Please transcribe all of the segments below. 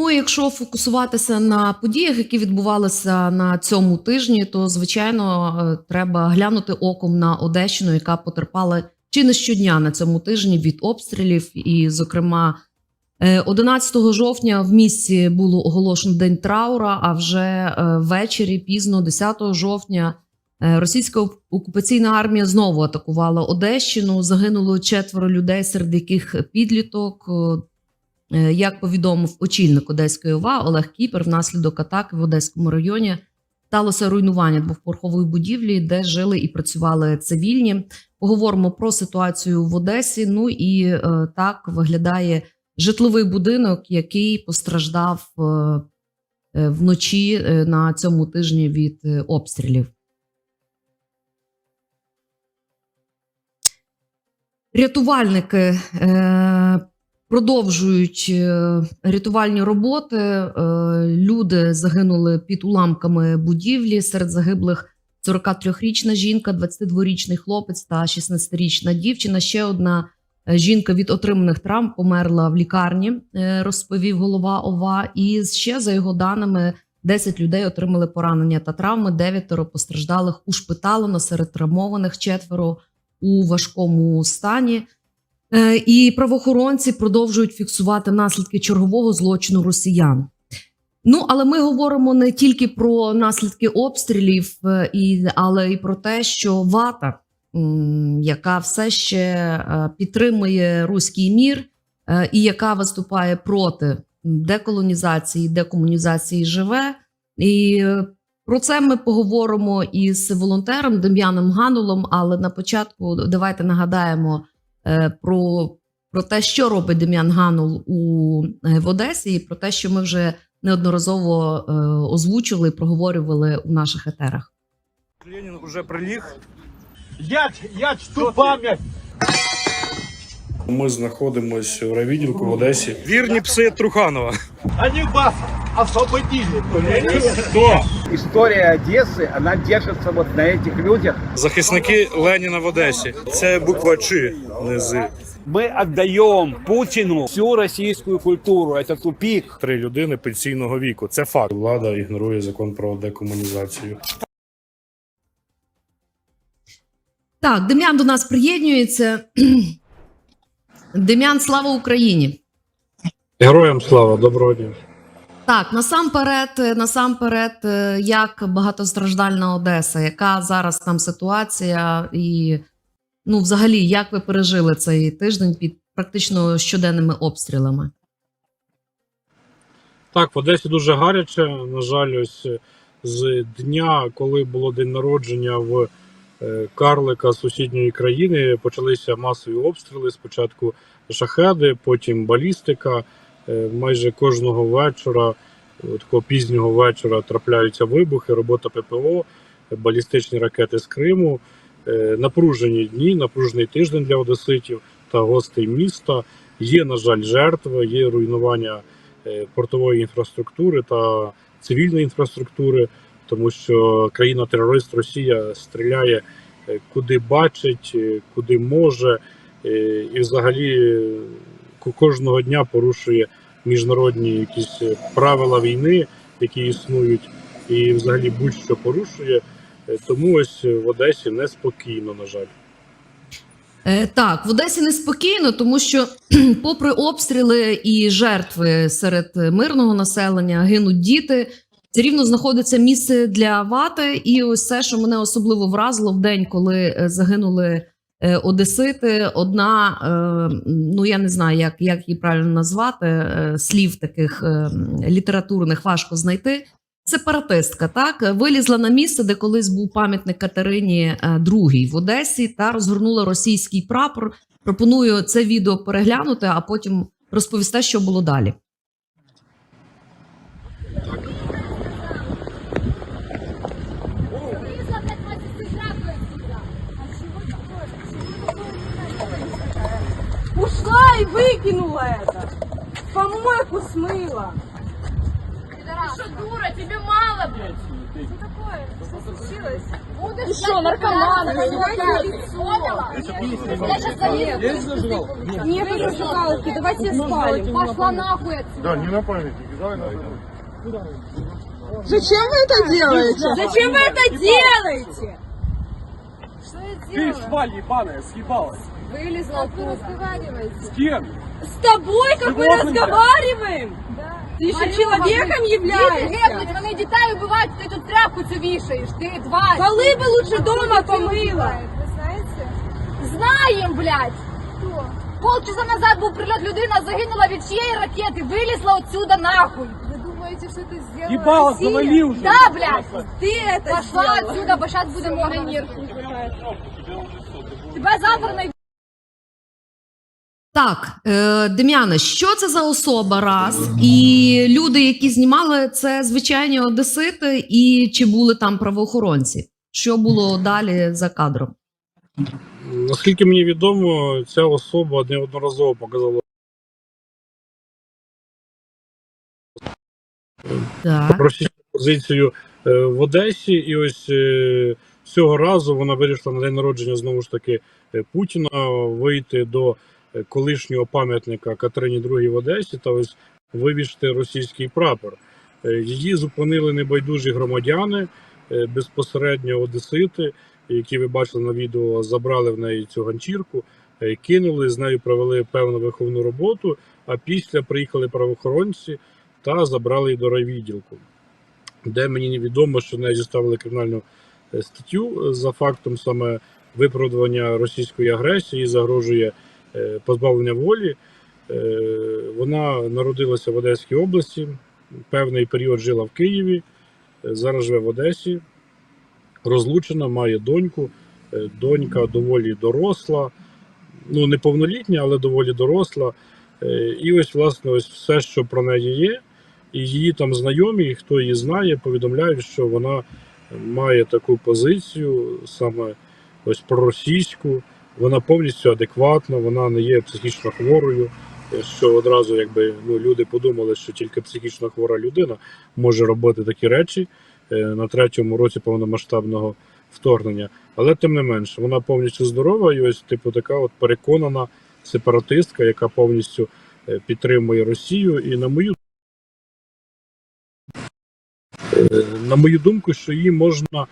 Ну, якщо фокусуватися на подіях, які відбувалися на цьому тижні, то звичайно е, треба глянути оком на Одещину, яка потерпала чи не щодня на цьому тижні від обстрілів. І, зокрема, е, 11 жовтня в місті було оголошено день траура. А вже е, ввечері, пізно, 10 жовтня, е, російська окупаційна армія знову атакувала Одещину. Загинуло четверо людей, серед яких підліток. Е, Як повідомив очільник Одеської ОВА Олег Кіпер, внаслідок атаки в Одеському районі сталося руйнування двохпорхової будівлі, де жили і працювали цивільні. Поговоримо про ситуацію в Одесі. Ну і е, так виглядає житловий будинок, який постраждав е, е, вночі е, на цьому тижні від обстрілів. Рятувальники е, продовжують е, рятувальні роботи. Е, люди загинули під уламками будівлі. Серед загиблих 43-річна жінка, 22-річний хлопець та 16-річна дівчина. Ще одна е, жінка від отриманих травм померла в лікарні, розповів голова ОВА. І ще за його даними. 10 людей отримали поранення та травми, дев'ятеро постраждалих ушпиталено серед травмованих, четверо у важкому стані. Е, І правоохоронці продовжують фіксувати наслідки чергового злочину росіян. Ну, але ми говоримо не тільки про наслідки обстрілів, е, і, але й про те, що вата, яка все ще е, підтримує руський мір, і яка виступає проти деколонізації, декомунізації, живе. І про це ми поговоримо із волонтером Дем'яном Ганулом. Але на початку давайте нагадаємо про, про те, що робить Дем'ян Ганул у е, в Одесі, і про те, що ми вже неодноразово е, озвучували і проговорювали у наших етерах. Ленін уже приліг. Я, я чту пам'ять. Ми знаходимося в райвідділку в Одесі. Вірні пси Труханова. Они вас освободили. Хто? История Одессы, она держится вот на этих людях. Захисники Леніна в Одесі. Це буква Ч, не З. Мы отдаем Путину всю российскую культуру. Это тупик. Три людини пенсійного віку. Це факт. Влада ігнорує закон про декомунізацію. Так, Дем'ян до нас приєднується. Дем'ян, слава Україні! Героям слава, доброго дня. Так, насамперед, е, насамперед, е, як багатостраждальна Одеса, яка зараз там ситуація, і ну, взагалі, як ви пережили цей тиждень під практично щоденними обстрілами? Так, в Одесі дуже гаряче. На жаль, ось е, з дня, коли було день народження в Карлика сусідньої країни, почалися масові обстріли. Спочатку шахеди, потім балістика. Е, Майже кожного вечора, такого пізнього вечора, трапляються вибухи, робота ППО, балістичні ракети з Криму. Е, Напружені дні, напружений тиждень для одеситів та гостей міста. Є, на жаль, жертви, є руйнування е, портової інфраструктури та цивільної інфраструктури, тому що країна-терорист Росія стріляє куди бачить, куди може, і взагалі кожного дня порушує міжнародні якісь е, правила війни, які існують, і взагалі будь-що порушує. Е, Тому ось в Одесі неспокійно, на жаль. Е, так, в Одесі неспокійно, тому що, попри обстріли і жертви серед мирного населення, гинуть діти. Це рівно знаходиться місце для вати. І ось це, що мене особливо вразило в день, коли е, загинули е, одесити. Одна, е, ну я не знаю, як, як її правильно назвати, е, слів таких е, літературних важко знайти. Сепаратистка так вилізла на місце, де колись був пам'ятник Катерині е, II в Одесі, та розгорнула російський прапор. Пропоную це відео переглянути, а потім розповісти, що було далі. Выкинула это. В Помойку смыла. Ты что, дура, тебе мало, блядь? Ты что, наркоман? Нет, это зажигалки, давайте спалим. Пошла нахуй отсюда. Да, не на памятник, давай на Зачем вы это делаете? Зачем вы это делаете? Что я делаю? шваль ебаная, съебалась. Вылезла оттуда. разговариваете? С кем? С тобой, как мы разговариваем? Ты еще человеком являешься? Вони дітей вбивають, ти тут тряпку цю вішаєш, ти тварь. Полы бы лучше дома помыла. Знаєм, блядь. Полчаса назад був прильот, людина загинула від чиєї ракети, вилізла отсюда нахуй. Вы думаете, что это сделала Ебало, Россия? завали уже. Да, блядь. Ты это Пошла сделала. отсюда, бо зараз буде морган. Тебе завтра найдуть. Так, е, Дем'яне, що це за особа раз? І люди, які знімали, це звичайні одесити, і чи були там правоохоронці? Що було далі за кадром? Наскільки мені відомо, ця особа неодноразово показала Так. російську позицію е, в Одесі, і ось е, цього разу вона вирішила на день народження знову ж таки е, Путіна вийти до колишнього пам'ятника Катерині II в Одесі та ось вивішти російський прапор. Е, Її зупинили небайдужі громадяни, е, безпосередньо одесити, які ви бачили на відео, забрали в неї цю ганчірку, е, кинули з нею провели певну виховну роботу. А після приїхали правоохоронці та забрали її до райвідділку, де мені невідомо, що неї зіставили кримінальну статтю за фактом саме виправдання російської агресії, загрожує позбавлення волі. Е, Вона народилася в Одеській області, певний період жила в Києві, е, зараз живе в Одесі, розлучена, має доньку. Е, Донька доволі доросла, ну неповнолітня, але доволі доросла. Е, І ось, власне, ось все, що про неї є, і її там знайомі, і хто її знає, повідомляють, що вона має таку позицію, саме ось проросійську. Вона повністю адекватна, вона не є психічно хворою. Що одразу, якби ну люди подумали, що тільки психічно хвора людина може робити такі речі е, на третьому році повномасштабного вторгнення. Але тим не менш, вона повністю здорова, і ось типу така от переконана сепаратистка, яка повністю е, підтримує Росію. І на мою е, на мою думку, що її можна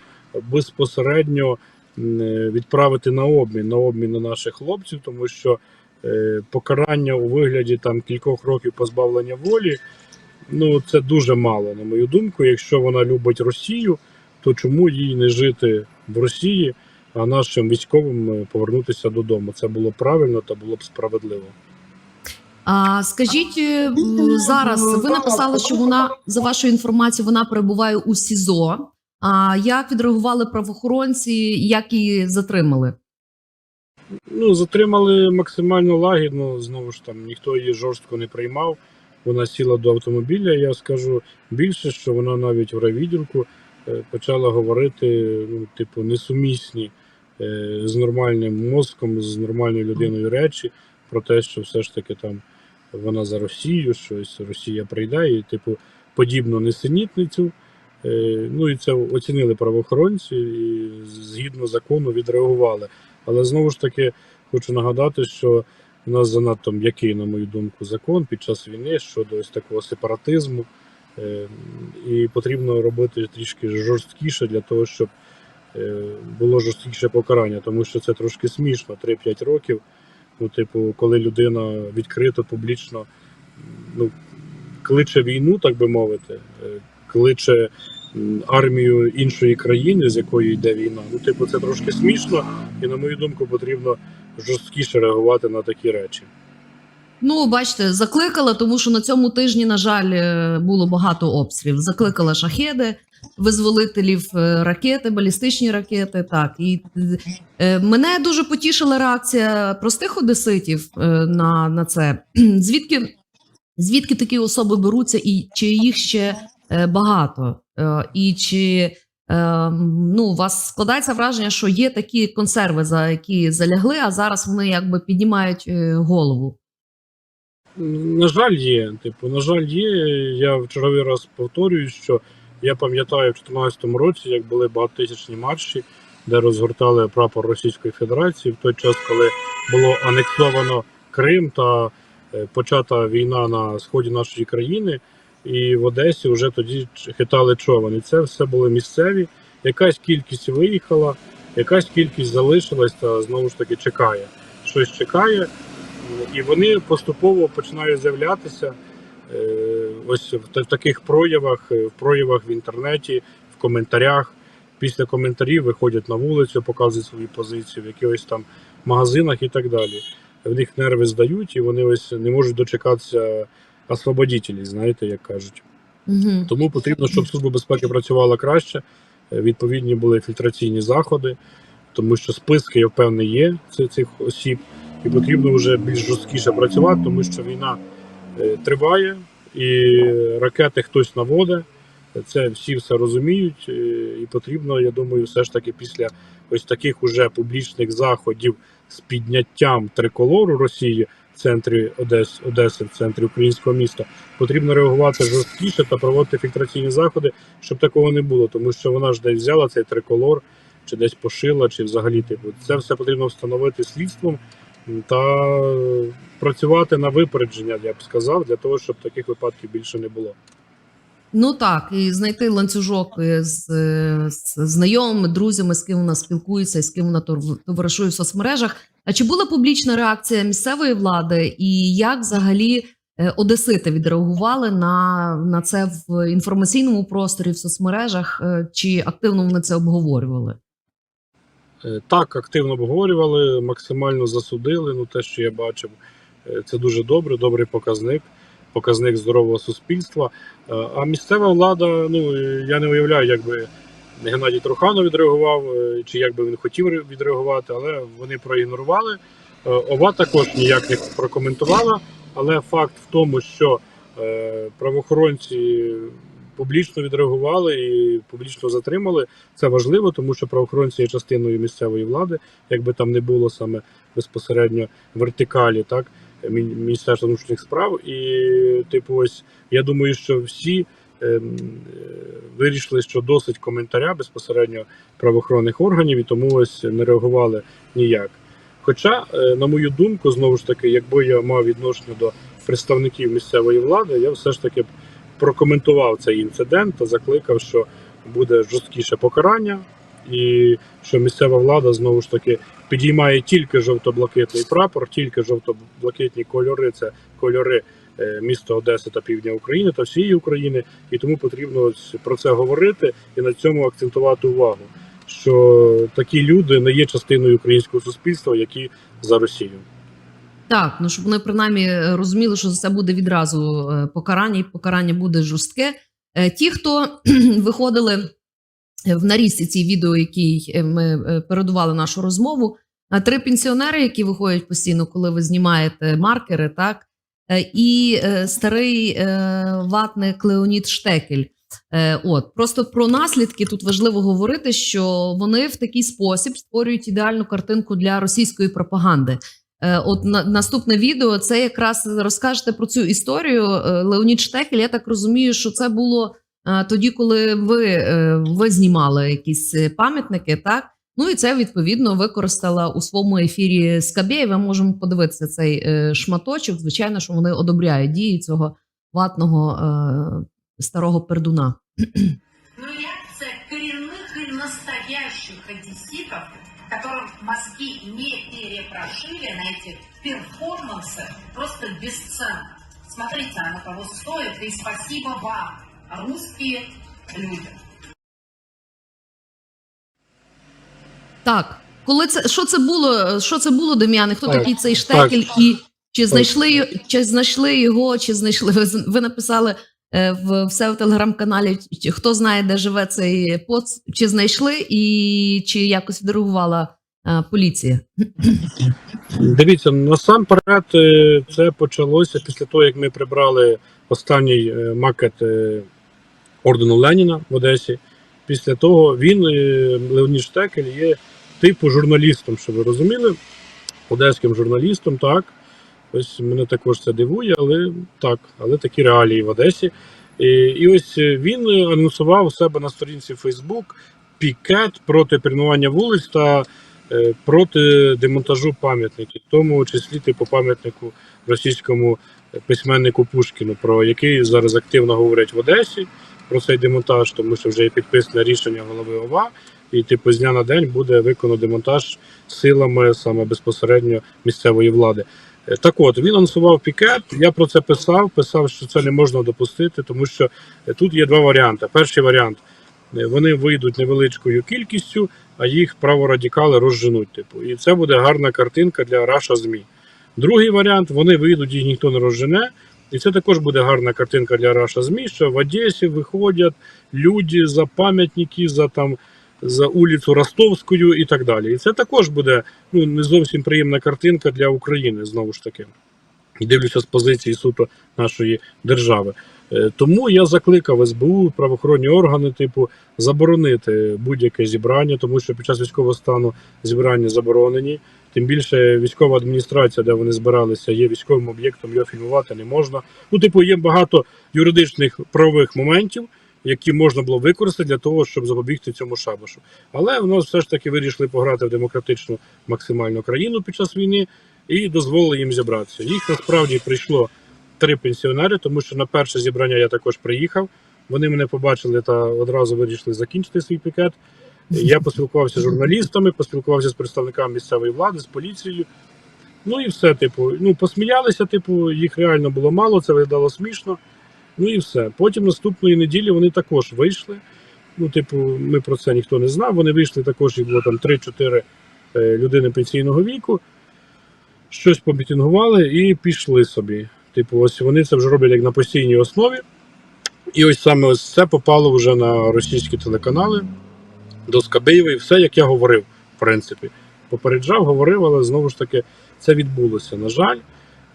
безпосередньо відправити на обмін на обмін на наших хлопців, тому що е, покарання у вигляді там кількох років позбавлення волі. Ну це дуже мало, на мою думку. Якщо вона любить Росію, то чому їй не жити в Росії, а нашим військовим е, повернутися додому? Це було правильно та було б справедливо. А скажіть е, зараз, ви написали, що вона за вашою інформацією вона перебуває у СІЗО. А як відреагували правоохоронці, як її затримали? Ну, затримали максимально лагідно. Знову ж там ніхто її жорстко не приймав. Вона сіла до автомобіля. Я скажу більше, що вона навіть в райвідділку е, почала говорити, ну, типу, несумісні е, з нормальним мозком, з нормальною людиною речі про те, що все ж таки там вона за Росію, що ось Росія прийде, і, типу, подібну несенітницю. Е, Ну і це оцінили правоохоронці і згідно закону відреагували. Але знову ж таки хочу нагадати, що у нас занадто м'який, на мою думку, закон під час війни щодо ось такого сепаратизму. Е, І потрібно робити трішки жорсткіше для того, щоб е, було жорсткіше покарання, тому що це трошки смішно 3-5 років. Ну, типу, коли людина відкрито, публічно ну, кличе війну, так би мовити, кличе армію іншої країни, з якої йде війна. Ну, типу, це трошки смішно, і на мою думку, потрібно жорсткіше реагувати на такі речі. Ну, бачите, закликала, тому що на цьому тижні, на жаль, е, було багато обстрілів. Закликала шахеди, визволителів е, ракети, балістичні ракети. Так і е, мене дуже потішила реакція простих одеситів е, на, на це. Звідки, звідки такі особи беруться, і чи їх ще багато? Е, І чи е, ну, у вас складається враження, що є такі консерви, за які залягли, а зараз вони якби піднімають е, голову. На жаль, є. Типу, на жаль, є. Я в черговий раз повторюю, що Я пам'ятаю в 2014 році, як були багатотисячні марші, де розгортали прапор Російської Федерації, в той час, коли було анексовано Крим та е, почата війна на сході нашої країни, і в Одесі вже тоді хитали човен. І це все були місцеві. Якась кількість виїхала, якась кількість залишилась та знову ж таки чекає. Щось чекає, і вони поступово починають з'являтися е, ось в таких проявах, е, в проявах в інтернеті, в коментарях. Після коментарів виходять на вулицю, показують свої позиції в якихось там магазинах і так далі. В них нерви здають, і вони ось не можуть дочекатися освободітелів, знаєте, як кажуть. Угу. Тому потрібно, щоб служба безпеки працювала краще. е, Відповідні були фільтраційні заходи, тому що списки, я впевнений, є цих осіб, і потрібно вже більш жорсткіше працювати, тому що війна е, триває, і ракети хтось наводить. Це всі все розуміють, е, і потрібно, я думаю, все ж таки після ось таких уже публічних заходів з підняттям триколору Росії центрі Одес, Одеси, в центрі українського міста, потрібно реагувати жорсткіше та проводити фільтраційні заходи, щоб такого не було, тому що вона ж десь взяла цей триколор, чи десь пошила, чи взагалі типу. Це все потрібно встановити слідством та працювати на випередження, я б сказав, для того, щоб таких випадків більше не було. Ну так, і знайти ланцюжок з, з знайомими, друзями, з ким вона спілкується з ким вона товаришує в соцмережах. А чи була публічна реакція місцевої влади, і як взагалі е, одесити відреагували на, на це в інформаційному просторі, в соцмережах? Е, Чи активно вони це обговорювали? Е, Так, активно обговорювали, максимально засудили. Ну, те, що я бачив, це дуже добре, добрий показник, показник здорового суспільства. А місцева влада, ну я не уявляю, як би Геннадій Труханов відреагував, е, чи як би він хотів відреагувати, але вони проігнорували. Е, ОВА також ніяк не прокоментувала, але факт в тому, що е, правоохоронці публічно відреагували і публічно затримали. Це важливо, тому що правоохоронці є частиною місцевої влади, якби там не було саме безпосередньо вертикалі, так Міністерства внутрішніх справ. І, типу, ось я думаю, що всі вирішили, що досить коментаря безпосередньо правоохоронних органів, і тому ось не реагували ніяк. Хоча, е, на мою думку, знову ж таки, якби я мав відношення до представників місцевої влади, я все ж таки прокоментував цей інцидент та закликав, що буде жорсткіше покарання, і що місцева влада знову ж таки підіймає тільки жовто-блакитний прапор, тільки жовто-блакитні кольори це кольори міста Одеси та півдня України та всієї України, і тому потрібно про це говорити і на цьому акцентувати увагу. Що такі люди не є частиною українського суспільства, які за Росію. Так, ну щоб вони принаймні е, розуміли, що за це буде відразу е, покарання, і покарання буде жорстке. Е, Ті, хто виходили в нарізці цій відео, е, ми е, передували нашу розмову, три пенсіонери, які виходять постійно, коли ви знімаєте маркери, так е, і е, старий е, ватник Леонід Штекель. Е, От просто про наслідки тут важливо говорити, що вони в такий спосіб створюють ідеальну картинку для російської пропаганди. Е, От на, наступне відео це якраз розкажете про цю історію. Е, Леонід Штекель, я так розумію, що це було е, тоді, коли ви, е, ви знімали якісь е, пам'ятники, так? Ну і це відповідно використала у своєму ефірі Скабєєва. Можемо подивитися цей е, шматочок. Звичайно, що вони одобряють дії цього ватного е, старого пердуна. Ну, реакция коренных и настоящих одесситов, которым мозги не перепрошили на эти перформансы, просто бесценно. Смотрите, оно того стоит, и спасибо вам, русские люди. Так, коли це що це було? Що це було, Дем'яне? Хто Так, такий цей штекель? І чи знайшли чи знайшли його, чи знайшли ви, ви написали е, в, в себе в телеграм-каналі? чи- Хто знає, де живе цей поц? Чи знайшли і чи якось відреагувала е, поліція? Дивіться, насамперед е, це почалося після того, як ми прибрали останній макет ордену Леніна в Одесі. Після того він, е, Леонід Штекель, є типу журналістом, щоб ви розуміли, одеським журналістом, так. Ось мене також це дивує, але так, але такі реалії в Одесі. І, і ось е, він анонсував у себе на сторінці Facebook пікет проти перейменування вулиць та е, проти демонтажу пам'ятників, в тому числі типу пам'ятнику російському письменнику Пушкіну, про який зараз активно говорять в Одесі про цей демонтаж, тому що вже є підписане рішення голови ОВА, і типу з дня на день буде виконано демонтаж силами саме безпосередньо місцевої влади. Е, Так от він анонсував пікет. Я про це писав. Писав, що це не можна допустити, тому що е, тут є два варіанти. Перший варіант е, вони вийдуть невеличкою кількістю, а їх праворадикали розженуть. Типу, і це буде гарна картинка для Раша ЗМІ. Другий варіант вони вийдуть, їх ніхто не розжене. І це також буде гарна картинка для Раша ЗМІ, що в Одесі виходять люди за пам'ятники, за там за улицю Ростовською і так далі. І це також буде ну, не зовсім приємна картинка для України, знову ж таки. І дивлюся з позиції суто нашої держави. Е, Тому я закликав СБУ, правоохоронні органи, типу, заборонити будь-яке зібрання, тому що під час військового стану зібрання заборонені. Тим більше військова адміністрація, де вони збиралися, є військовим об'єктом, його фільмувати не можна. Ну, типу, є багато юридичних правових моментів, які можна було використати для того, щоб запобігти цьому шабашу. Але в нас все ж таки вирішили пограти в демократичну максимальну країну під час війни і дозволили їм зібратися. Їх насправді прийшло три пенсіонери, тому що на перше зібрання я також приїхав. Вони мене побачили та одразу вирішили закінчити свій пікет. Я поспілкувався з журналістами, поспілкувався з представниками місцевої влади, з поліцією. Ну і все, типу, ну посміялися, типу, їх реально було мало, це виглядало смішно. Ну і все. Потім наступної неділі вони також вийшли. Ну, типу, ми про це ніхто не знав. Вони вийшли також, їх було там 3-4 е, людини пенсійного віку, щось помітингували і пішли собі. Типу, ось вони це вже роблять як на постійній основі. І ось саме ось це попало вже на російські телеканали до Скабеєва, і все, як я говорив, в принципі. Попереджав, говорив, але знову ж таки це відбулося. На жаль,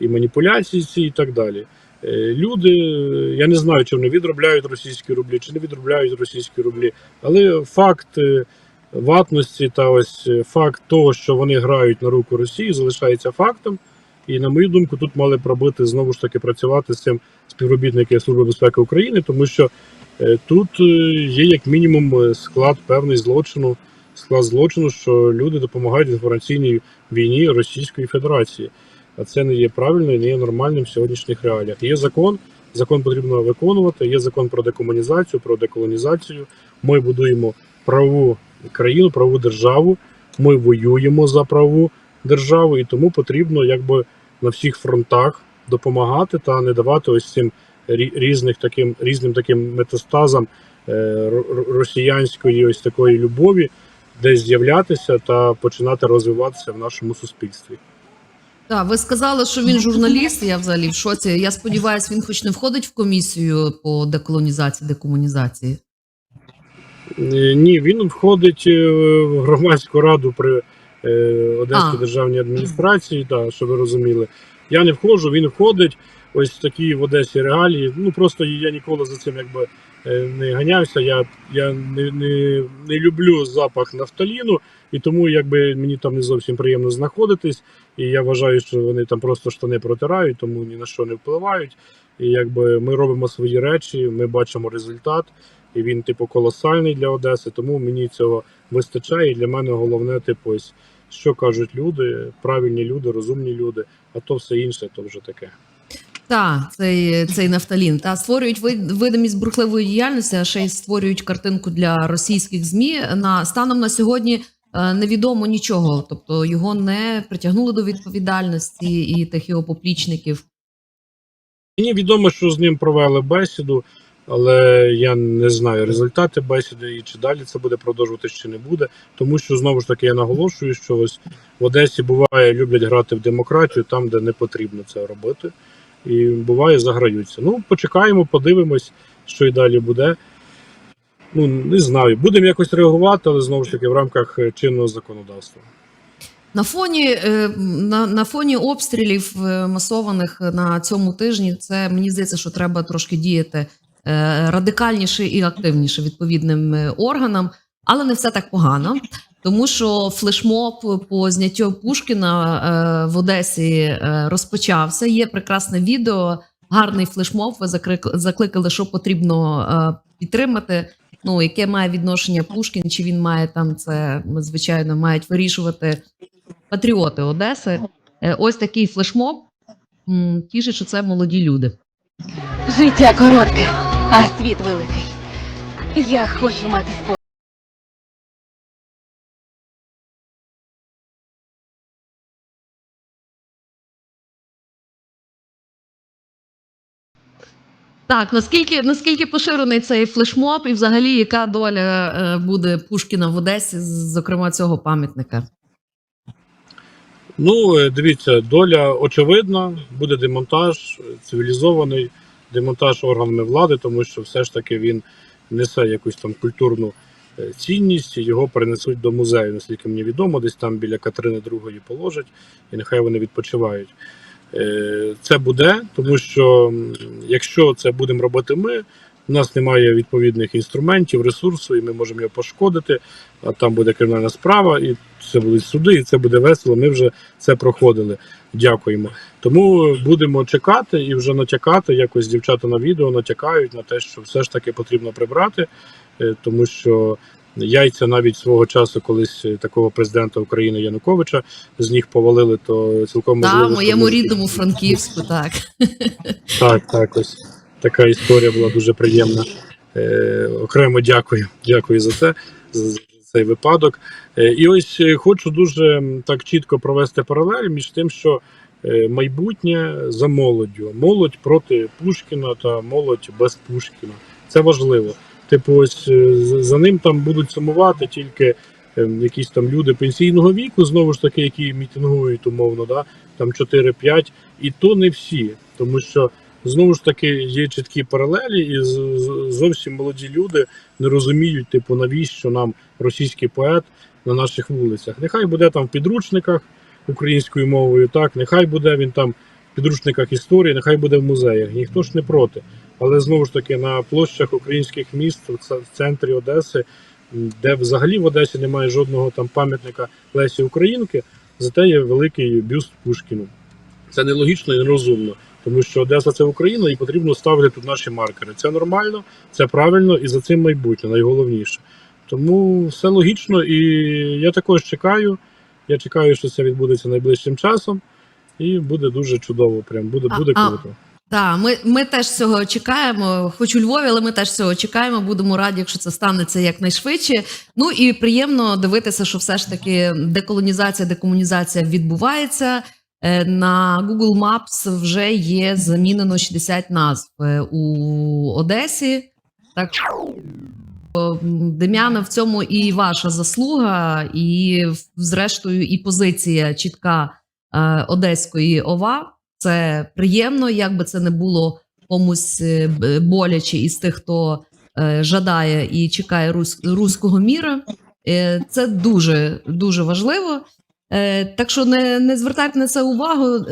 і маніпуляції ці, і так далі. Е, Люди, е, я не знаю, чи вони відробляють російські рублі, чи не відробляють російські рублі, але факт е, ватності та ось факт того, що вони грають на руку Росії, залишається фактом. І на мою думку, тут мали пробити знову ж таки працювати з цим співробітники Служби безпеки України, тому що тут е, є як мінімум е, склад певний злочину, склад злочину, що люди допомагають інформаційній війні Російської Федерації. А це не є правильно і не є нормальним в сьогоднішніх реаліях. Є закон, закон потрібно виконувати. Є закон про декомунізацію, про деколонізацію. Ми будуємо правову країну, правову державу. Ми воюємо за правову державу, і тому потрібно якби на всіх фронтах допомагати та не давати ось цим різних таким різним таким метастазам е, ро- ро- росіянської ось такої любові, десь з'являтися та починати розвиватися в нашому суспільстві. Так, ви сказали, що він журналіст. Я взагалі в шоці. Я сподіваюся, він хоч не входить в комісію по деколонізації, декомунізації. Е, Ні, він входить е, в громадську раду при Одеській А. державній адміністрації, та, щоб ви розуміли. Я не входжу, він входить. Ось такі в Одесі реалії. Ну просто я ніколи за цим якби е, не ганявся. Я, я не, не, не люблю запах нафталіну, і тому якби мені там не зовсім приємно знаходитись. І я вважаю, що вони там просто штани протирають, тому ні на що не впливають. І якби ми робимо свої речі, ми бачимо результат, і він, типу, колосальний для Одеси. Тому мені цього вистачає. І для мене головне, типу, ось що кажуть люди, правильні люди, розумні люди, а то все інше, то вже таке. Так, цей, цей нафталін. Та створюють видимість бурхливої діяльності, а ще й створюють картинку для російських змі. На станом на сьогодні е, невідомо нічого, тобто його не притягнули до відповідальності і тих його поплічників. Мені відомо, що з ним провели бесіду, але я не знаю результати бесіди і чи далі це буде продовжуватися, чи не буде. Тому що знову ж таки я наголошую, що ось в Одесі буває люблять грати в демократію там, де не потрібно це робити. І буває заграються. Ну, почекаємо, подивимось, що і далі буде. Ну, не знаю. Будемо якось реагувати, але знову ж таки в рамках е, чинного законодавства. На фоні, е, на, на фоні обстрілів е, масованих на цьому тижні, це мені здається, що треба трошки діяти радикальніше і активніше відповідним органам, але не все так погано. Тому що флешмоб по зняттю Пушкіна е, в Одесі е, розпочався. Є прекрасне відео гарний флешмоб. Ви закликали, що потрібно е, підтримати. Ну, яке має відношення Пушкін, чи він має там це, звичайно, мають вирішувати патріоти Одеси. Ось такий флешмоб. Тішить, що це молоді люди. Життя коротке, а світ великий. Я хочу мати спокій. Так, наскільки, наскільки поширений цей флешмоб, і взагалі яка доля е, буде Пушкіна в Одесі, зокрема цього пам'ятника? Ну, е, дивіться, доля очевидна, буде демонтаж, е, цивілізований демонтаж органами влади, тому що все ж таки він несе якусь там культурну цінність, і його перенесуть до музею, наскільки мені відомо, десь там біля Катерини II положать, і нехай вони відпочивають. Е, Це буде, тому що якщо це будемо робити ми, у нас немає відповідних інструментів, ресурсу, і ми можемо його пошкодити, а там буде кримінальна справа, і це будуть суди, і це буде весело. Ми вже це проходили. Дякуємо. Тому будемо чекати і вже натякати. Якось дівчата на відео натякають на те, що все ж таки потрібно прибрати, е, тому що яйця навіть свого часу, колись е, такого президента України Януковича з них повалили, то цілком можливо. Що моєму ми- рідному Франківську, так. так, так, ось така історія була дуже приємна. Е, окремо дякую. Дякую за це, за, цей випадок. Е, і ось е, хочу дуже так чітко провести паралель між тим, що майбутнє за молоддю. Молодь проти Пушкіна та молодь без Пушкіна. Це важливо. Типу, ось е, за- ним там будуть сумувати тільки е, якісь там люди пенсійного віку, знову ж таки, які мітингують умовно, да, там 4-5, і то не всі, тому що знову ж таки є чіткі паралелі, і зовсім молоді люди не розуміють, типу, навіщо нам російський поет на наших вулицях. Нехай буде там в підручниках українською мовою, так, нехай буде він там в підручниках історії, нехай буде в музеях. Ніхто ж не проти. Але знову ж таки на площах українських міст в центрі Одеси, де взагалі в Одесі немає жодного там пам'ятника Лесі Українки, зате є великий бюст Пушкіну. Це нелогічно і нерозумно, тому що Одеса це Україна, і потрібно ставити тут наші маркери. Це нормально, це правильно і за цим майбутнє найголовніше. Тому все логічно, і я також чекаю. Я чекаю, що це відбудеться найближчим часом, і буде дуже чудово. Прям буде, буде круто. Так, ми, ми теж цього чекаємо, хоч у Львові, але ми теж цього чекаємо. Будемо раді, якщо це станеться якнайшвидше. Ну і приємно дивитися, що все ж таки деколонізація, декомунізація відбувається. Е, На Google Maps вже є замінено 60 назв е, у Одесі. Так Дем'яна, в цьому і ваша заслуга, і зрештою, і позиція чітка е, Одеської ОВА. Це приємно, як би це не було комусь е, боляче із тих, хто е, жадає і чекає рус- руського міра. Е, Це дуже дуже важливо. Так що не, не звертайте на це увагу.